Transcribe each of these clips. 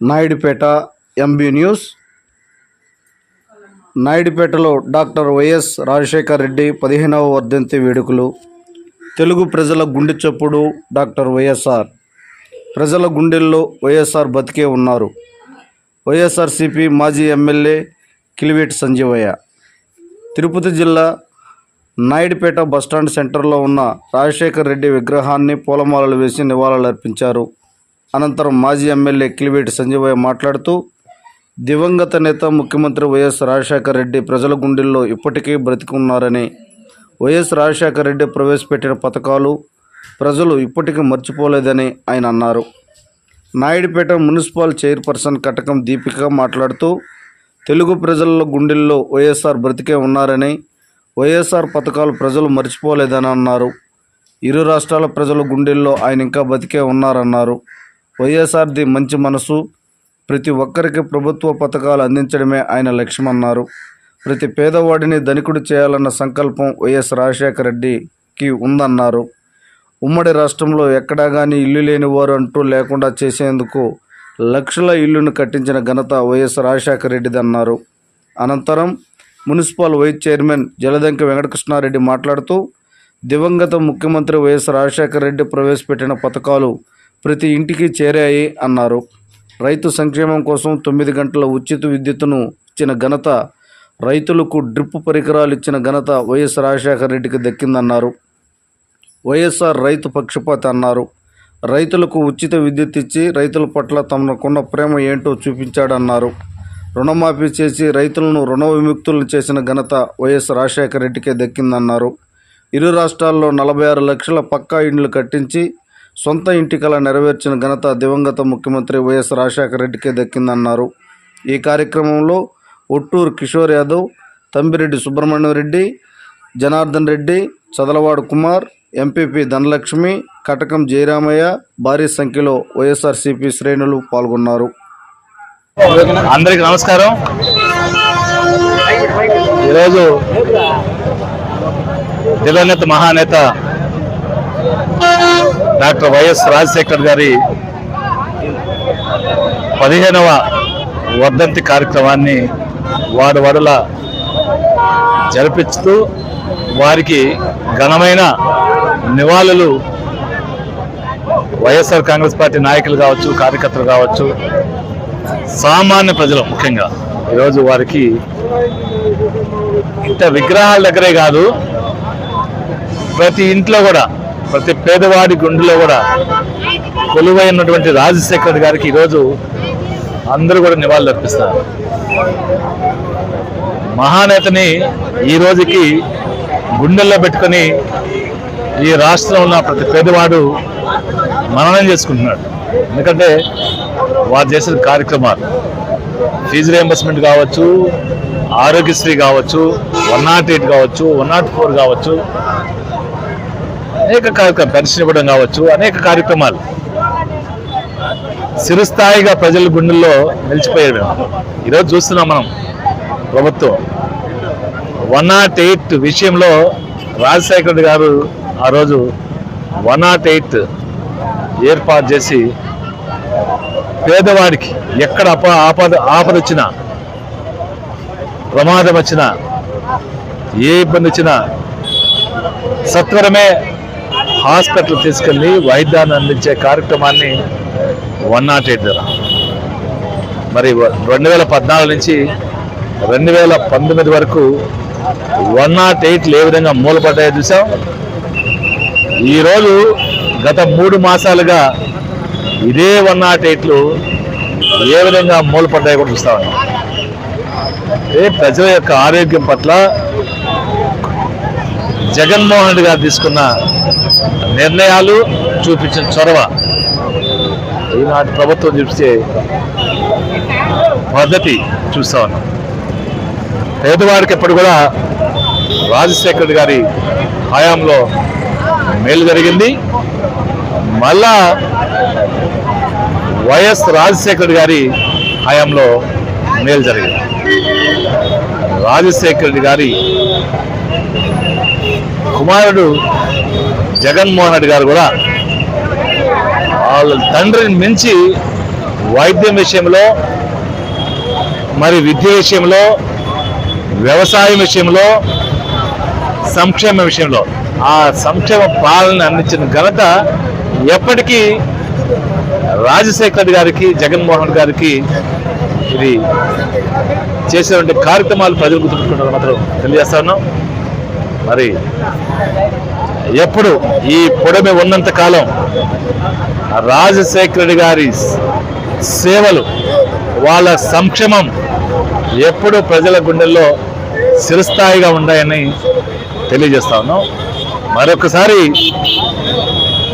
Naidupeta MB news. నాయుడుపేటలో doctor YS Rajasekhar Reddy పదిహేనవ వర్ధంతి వేడుకలు. తెలుగు ప్రజల గుండె చప్పుడు డాక్టర్ వైఎస్ఆర్. ప్రజల గుండెల్లో వైఎస్ఆర్ బతికే ఉన్నారు. వైఎస్ఆర్సిపి మాజీ ఎమ్మెల్యే కిలివేటి సంజీవయ్య. తిరుపతి జిల్లా నాయుడుపేట బస్టాండ్ సెంటర్లో ఉన్న రాజశేఖర్ రెడ్డి విగ్రహాన్ని పూలమాలలు వేసి నివాళులర్పించారు. అనంతరం మాజీ ఎమ్మెల్యే కిలివేటి సంజీవయ్య మాట్లాడుతూ దివంగత నేత ముఖ్యమంత్రి వైఎస్ రాజశేఖర రెడ్డి ప్రజల గుండెల్లో ఇప్పటికీ బ్రతికున్నారని వైఎస్ రాజశేఖర రెడ్డి ప్రవేశపెట్టిన పథకాలు ప్రజలు ఇప్పటికీ మర్చిపోలేదని ఆయన అన్నారు. నాయుడుపేట మున్సిపల్ చైర్పర్సన్ కటకం దీపిక మాట్లాడుతూ తెలుగు ప్రజల గుండెల్లో వైఎస్ఆర్ బ్రతికే ఉన్నారని వైఎస్ఆర్ పథకాలు ప్రజలు మర్చిపోలేదని అన్నారు. ఇరు రాష్ట్రాల ప్రజల గుండెల్లో ఆయన ఇంకా బతికే ఉన్నారన్నారు. వైఎస్ఆర్ది మంచి మనసు. ప్రతి ఒక్కరికి ప్రభుత్వ పథకాలు అందించడమే ఆయన లక్ష్యమన్నారు. ప్రతి పేదవాడిని ధనికుడు చేయాలన్న సంకల్పం వైఎస్ రాజశేఖర రెడ్డికి ఉందన్నారు. ఉమ్మడి రాష్ట్రంలో ఎక్కడా కానీ ఇల్లు లేని వారు అంటూ లేకుండా చేసేందుకు లక్షల ఇల్లును కట్టించిన ఘనత వైఎస్ రాజశేఖర రెడ్డిది అన్నారు. అనంతరం municipal vice chairman Jaladanka Venkatakrishnareddy మాట్లాడుతూ దివంగత ముఖ్యమంత్రి వైఎస్ రాజశేఖర రెడ్డి ప్రవేశపెట్టిన పథకాలు ప్రతి ఇంటికి చేరాయి అన్నారు. రైతు సంక్షేమం కోసం తొమ్మిది గంటల ఉచిత విద్యుత్తును ఇచ్చిన ఘనత రైతులకు డ్రిప్ పరికరాలు ఇచ్చిన ఘనత వైఎస్ రాజశేఖర రెడ్డికి దక్కిందన్నారు. వైఎస్ఆర్ రైతు పక్షపాత అన్నారు. రైతులకు ఉచిత విద్యుత్ ఇచ్చి రైతుల పట్ల తమకున్న ప్రేమ ఏంటో చూపించాడన్నారు. రుణమాఫీ చేసి రైతులను రుణ విముక్తులను చేసిన ఘనత వైఎస్ రాజశేఖర రెడ్డికే దక్కిందన్నారు. ఇరు రాష్ట్రాల్లో నలభై ఆరు లక్షల పక్కా ఇండ్లు కట్టించి సొంత ఇంటి కళ నెరవేర్చిన ఘనత దివంగత ముఖ్యమంత్రి వైఎస్ రాజశేఖర రెడ్డికే దక్కిందన్నారు. ఈ కార్యక్రమంలో ఒట్టూరు కిషోర్ యాదవ్ తంబిరెడ్డి సుబ్రహ్మణ్యం రెడ్డి జనార్దన్ రెడ్డి చదలవాడు కుమార్ ఎంపీపీ ధనలక్ష్మి కటకం జయరామయ్య భారీ సంఖ్యలో వైఎస్ఆర్సీపీ శ్రేణులు పాల్గొన్నారు. అందరికి నమస్కారం. ఈరోజు దివంగత మహానేత డాక్టర్ వైఎస్ రాజశేఖర్ గారి పదిహేనవ వర్ధంతి కార్యక్రమాన్ని వాడు వడల జరిపిస్తూ వారికి ఘనమైన నివాళులు వైఎస్ఆర్ కాంగ్రెస్ పార్టీ నాయకులు కావచ్చు కార్యకర్తలు కావచ్చు సామాన్య ప్రజలు ముఖ్యంగా. ఈరోజు వారికి ఇంత విగ్రహాల దగ్గరే కాదు ప్రతి ఇంట్లో కూడా ప్రతి పేదవాడి గుండెలో కూడా కొలువైనటువంటి రాజశేఖర్ గారికి ఈరోజు అందరూ కూడా నివాళులు అర్పిస్తారు. మహానేతని ఈ రోజుకి గుండెల్లో పెట్టుకొని ఈ రాష్ట్రంలో ఉన్న ప్రతి పేదవాడు మననం చేసుకుంటున్నాడు. ఎందుకంటే వారు చేసిన కార్యక్రమాలు ఫీజు రియంబర్స్మెంట్ కావచ్చు ఆరోగ్యశ్రీ కావచ్చు వన్ నాట్ ఎయిట్ కావచ్చు వన్ నాట్ ఫోర్ కావచ్చు అనేక కార్యక్రమం పెన్షన్ ఇవ్వడం కావచ్చు అనేక కార్యక్రమాలు. చిరస్థాయిగా ప్రజల గుండెల్లో నిలిచిపోయాడు ఈరోజు చూస్తున్నాం మనం ప్రభుత్వం. వన్ నాట్ ఎయిట్ విషయంలో రాజశేఖర రెడ్డి గారు ఆ రోజు వన్ నాట్ ఎయిట్ ఏర్పాటు చేసి పేదవాడికి ఎక్కడ అప ఆపద ఆపద వచ్చినా ప్రమాదం వచ్చినా ఏ ఇబ్బంది వచ్చినా సత్వరమే హాస్పిటల్ తీసుకెళ్ళి వైద్యాన్ని అందించే కార్యక్రమాన్ని వన్ నాట్ ఎయిట్ ద్వారా. మరి రెండు వేల పద్నాలుగు నుంచి రెండు వేల పంతొమ్మిది వరకు వన్ నాట్ ఎయిట్లు ఏ విధంగా మూలపడ్డాయో చూసాం. ఈరోజు గత మూడు మాసాలుగా ఇదే వన్ నాట్ ఎయిట్లు ఏ విధంగా మూలపడ్డాయో కూడా చూస్తా ఉన్నాం. ఏ ప్రజల యొక్క ఆరోగ్యం పట్ల జగన్మోహన్ రెడ్డి గారు తీసుకున్న నిర్ణయాలు చూపించిన చొరవ. ఈనాటి ప్రభుత్వం చూపించే పద్ధతి చూస్తా ఉన్నాం. పేదవాడికి ఎప్పుడు కూడా రాజశేఖర్ గారి హయాంలో మేలు జరిగింది. మళ్ళా వైఎస్ రాజశేఖర్ గారి హయాంలో మేలు జరిగింది. రాజశేఖర్ గారి కుమారుడు జగన్మోహన్ రెడ్డి గారు కూడా వాళ్ళ తండ్రిని మించి వైద్యం విషయంలో మరి విద్య విషయంలో వ్యవసాయం విషయంలో సంక్షేమ విషయంలో ఆ సంక్షేమ పాలన అందించిన ఘనత ఎప్పటికీ రాజశేఖర్ రెడ్డి గారికి జగన్మోహన్ గారికి ఇది చేసినటువంటి కార్యక్రమాలు ప్రజలు గుర్తుపెట్టుకుంటారు మాత్రం తెలియజేస్తాను మరి ఎప్పుడు ఈ పొడమి ఉన్నంత కాలం రాజశేఖరుడి గారి సేవలు వాళ్ళ సంక్షేమం ఎప్పుడు ప్రజల గుండెల్లో చిరస్థాయిగా ఉన్నాయని తెలియజేస్తా ఉన్నాం. మరొకసారి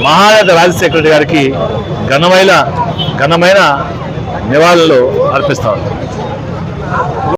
మహారాజ రాజశేఖరుడి గారికి ఘనమైన ఘనమైన నివాళులు అర్పిస్తా ఉన్నాం.